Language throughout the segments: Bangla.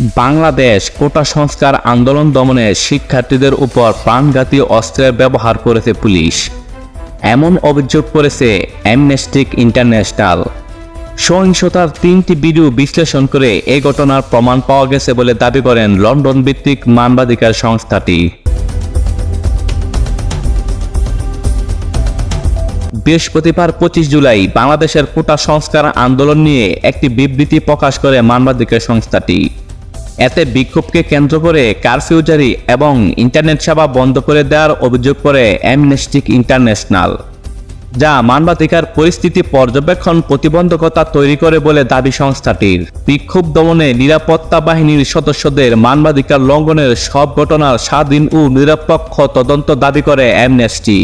বাংলাদেশ কোটা সংস্কার আন্দোলন দমনে শিক্ষার্থীদের উপর প্রাণঘাতী অস্ত্রের ব্যবহার করেছে পুলিশ। এমন অভিযোগ করেছে অ্যামনেস্টিক ইন্টারন্যাশনাল সহিংসতার তিনটি ভিডিও বিশ্লেষণ করে এ ঘটনার প্রমাণ পাওয়া গেছে বলে দাবি করেন লন্ডন ভিত্তিক মানবাধিকার সংস্থাটি। বৃহস্পতিবার পঁচিশ জুলাই বাংলাদেশের কোটা সংস্কার আন্দোলন নিয়ে একটি বিবৃতি প্রকাশ করে মানবাধিকার সংস্থাটি। এতে বিক্ষোভকে কেন্দ্র করে কারফিউ জারি এবং ইন্টারনেট সেবা বন্ধ করে দেওয়ার অভিযোগ করে অ্যামনেস্টিক ইন্টারন্যাশনাল। যা মানবাধিকার পরিস্থিতি পর্যবেক্ষণ প্রতিবন্ধকতা তৈরি করে বলে দাবি সংস্থাটির। বিক্ষোভ দমনে নিরাপত্তা বাহিনীর সদস্যদের মানবাধিকার লঙ্ঘনের সব ঘটনার স্বাধীন ও নিরপেক্ষ তদন্ত দাবি করে অ্যামনেস্টি।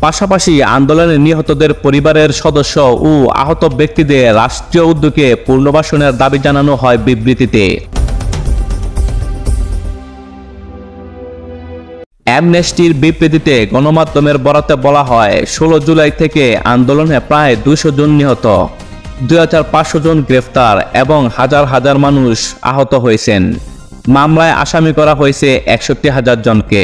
পাশাপাশি আন্দোলনে নিহতদের পরিবারের সদস্য ও আহত ব্যক্তিদের রাষ্ট্রীয় উদ্যোগে পুনর্বাসনের দাবি জানানো হয় বিবৃতিতে। অ্যামনেস্টির বিবৃতিতে গণমাধ্যমের বরাতে বলা হয়, ষোলো জুলাই থেকে আন্দোলনে প্রায় দুশো জন নিহত, দুই হাজার পাঁচশো জন গ্রেফতার এবং হাজার হাজার মানুষ আহত হয়েছেন। মামলায় আসামি করা হয়েছে একষট্টি হাজার জনকে।